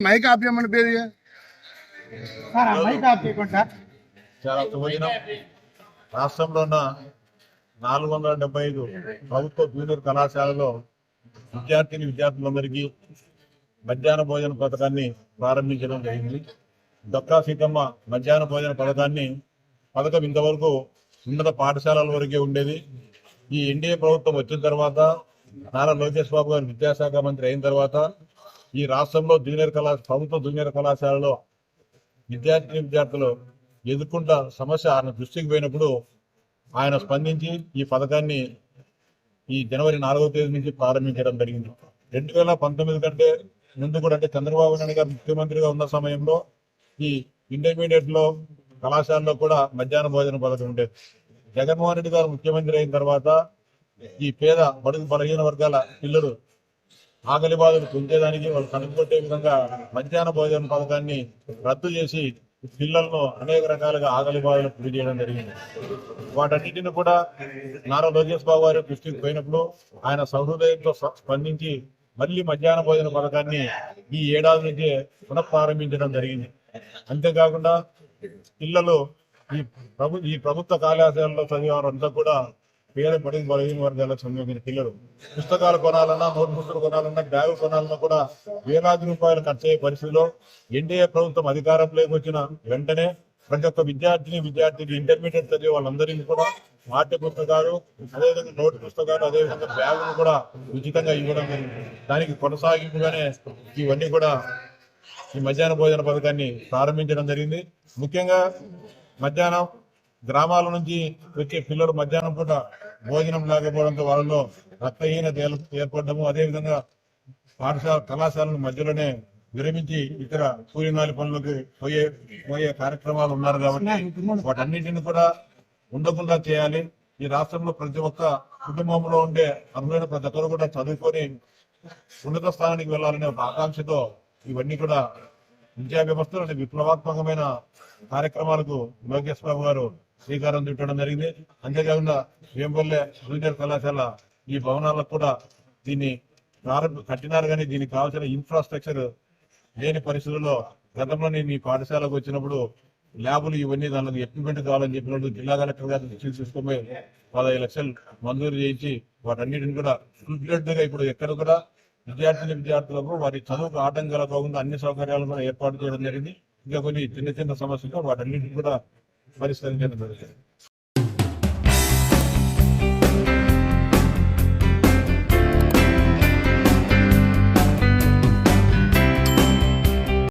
Mic ఆపేయమని పేరు చాలా శుభదినం రాష్ట్రంలో ఉన్న నాలుగు వందల డెబ్బై ఐదు ప్రభుత్వ జూనియర్ కళాశాలలో విద్యార్థిని విద్యార్థులందరికీ మధ్యాహ్న భోజన పథకాన్ని ప్రారంభించడం జరిగింది. దొక్కా సీతమ్మ మధ్యాహ్న భోజన పథకాన్ని పథకం ఇంతవరకు ఉన్నత పాఠశాలల వరకే ఉండేది. ఈ ఎన్డీఏ ప్రభుత్వం వచ్చిన తర్వాత నారా లోకేష్ బాబు గారు విద్యాశాఖ మంత్రి అయిన తర్వాత ఈ రాష్ట్రంలో జూనియర్ కళా ప్రభుత్వ జూనియర్ కళాశాలలో విద్యార్థి విద్యార్థులు ఎదుర్కొంట సమస్య ఆయన దృష్టికి పోయినప్పుడు ఆయన స్పందించి ఈ పథకాన్ని ఈ జనవరి నాలుగో తేదీ నుంచి ప్రారంభించడం జరిగింది. రెండు వేల పంతొమ్మిది కంటే ముందు కూడా అంటే చంద్రబాబు నాయుడు గారు ముఖ్యమంత్రిగా ఉన్న సమయంలో ఈ ఇంటర్మీడియట్లో కళాశాలలో కూడా మధ్యాహ్న భోజన పథకం ఉండేది. జగన్మోహన్ రెడ్డి గారు ముఖ్యమంత్రి అయిన తర్వాత ఈ పేద బడుగు బలహీన వర్గాల పిల్లలు ఆకలి బాధలు తుంచేదానికి వాళ్ళు కనుక్కొట్టే విధంగా మధ్యాహ్న భోజన పథకాన్ని రద్దు చేసి పిల్లలను అనేక రకాలుగా ఆకలి బాధలు గురి చేయడం జరిగింది. వాటన్నిటిని కూడా నారా లోకేష్ బాబు గారి దృష్టికి పోయినప్పుడు ఆయన సహృదయంతో స్పందించి మళ్ళీ మధ్యాహ్న భోజన పథకాన్ని ఈ ఏడాది నుంచి పునఃప్రారంభించడం జరిగింది. అంతేకాకుండా పిల్లలు ఈ ప్రభు ఈ ప్రభుత్వ కళాశాలలో చదివే వారంతా కూడా పేద పడి బలహీన వర్గాలకు సంబంధించిన పిల్లలు. పుస్తకాలు కొనాలన్నా నోట్ పుస్తకాలు కొనాలన్నా బ్యాగు కొనాలన్నా కూడా వేలాది రూపాయలు ఖర్చు అయ్యే పరిస్థితిలో ఎన్డీఏ ప్రభుత్వం అధికారంలోకి వచ్చిన వెంటనే ప్రతి ఒక్క విద్యార్థిని విద్యార్థిని ఇంటర్మీడియట్ చదివే వాళ్ళందరికీ కూడా పాఠ్య పుస్తకాలు అదేవిధంగా నోటు పుస్తకాలు అదేవిధంగా బ్యాగులు కూడా ఉచితంగా ఇవ్వడం జరిగింది. దానికి కొనసాగింపుగానే ఇవన్నీ కూడా ఈ మధ్యాహ్న భోజన పథకాన్ని ప్రారంభించడం జరిగింది. ముఖ్యంగా మధ్యాహ్నం గ్రామాల నుంచి వచ్చే పిల్లలు మధ్యాహ్నం పూట భోజనం లేకపోవడంతో వాళ్ళలో రక్తహీనత ఏర్పడము. అదేవిధంగా పాఠశాల కళాశాలను మధ్యలోనే విరమించి ఇతర కూలినాలి పనులకు పోయే పోయే కార్యక్రమాలు ఉన్నారు కాబట్టి వాటన్నిటిని కూడా ఉండకుండా చేయాలి. ఈ రాష్ట్రంలో ప్రతి ఒక్క కుటుంబంలో ఉండే అర్హులైన ప్రతి ఒక్కరు కూడా చదువుకొని ఉన్నత స్థానానికి వెళ్ళాలనే ఒక ఆకాంక్షతో ఇవన్నీ కూడా విద్యా వ్యవస్థలోని విప్లవాత్మకమైన కార్యక్రమాలకు లోకేష్ బాబు గారు శ్రీకారం చుట్టడం జరిగింది. అంతేకాకుండా వేంపల్లె జూనియర్ కళాశాల ఈ భవనాలకు కూడా దీన్ని ప్రారంభ కట్టినారు కానీ దీనికి కావాల్సిన ఇన్ఫ్రాస్ట్రక్చర్ లేని పరిస్థితుల్లో గతంలో నేను ఈ పాఠశాలకు వచ్చినప్పుడు ల్యాబులు ఇవన్నీ దానికి ఎక్విప్మెంట్ కావాలని చెప్పినప్పుడు జిల్లా కలెక్టర్ గారు దృష్టికి పదహైదు లక్షలు మంజూరు చేయించి వాటన్నిటిని కూడా గా ఇప్పుడు ఎక్కడ కూడా విద్యార్థులు విద్యార్థులకు వారి చదువుకు ఆటంకాలు కాకుండా అన్ని సౌకర్యాలు కూడా ఏర్పాటు చేయడం జరిగింది. ఇంకా కొన్ని చిన్న చిన్న సమస్యలు వాటన్నిటిని కూడా പരിശോധന